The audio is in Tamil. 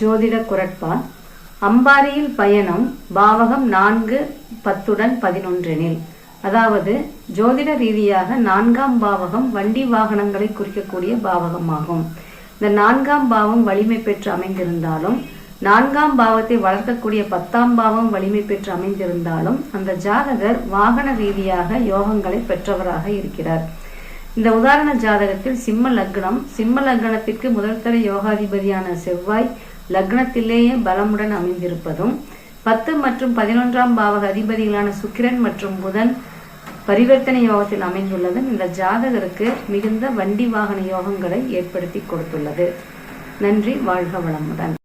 ஜோதிட குரட்பால் அம்பாரியில் பயணம் பாவகம் நான்கு பத்துடன் பதினொன்றெனில். அதாவது ஜோதிட ரீதியாக நான்காம் பாவகம் வண்டி வாகனங்களை குறிக்கக்கூடிய பாவகமாகும். இந்த நான்காம் பாவம் வலிமை பெற்று அமைந்திருந்தாலும் நான்காம் பாவத்தை வளர்க்கக்கூடிய பத்தாம் பாவம் வலிமை பெற்று அமைந்திருந்தாலும் அந்த ஜாதகர் வாகன ரீதியாக யோகங்களை பெற்றவராக இருக்கிறார். இந்த உதாரண ஜாதகத்தில் சிம்ம லக்னம் சிம்ம லக்னத்திற்கு முதல்தர யோகாதிபதியான செவ்வாய் லக்னத்திலேயே பலமுடன் அமைந்திருப்பதும் பத்து மற்றும் பதினொன்றாம் பாவக அதிபதிகளான சுக்கிரன் மற்றும் புதன் பரிவர்த்தனை யோகத்தில் அமைந்துள்ளதும் இந்த ஜாதகருக்கு மிகுந்த வண்டி வாகன யோகங்களை ஏற்படுத்தி கொடுத்துள்ளது. நன்றி வாழ்க வளமுடன்.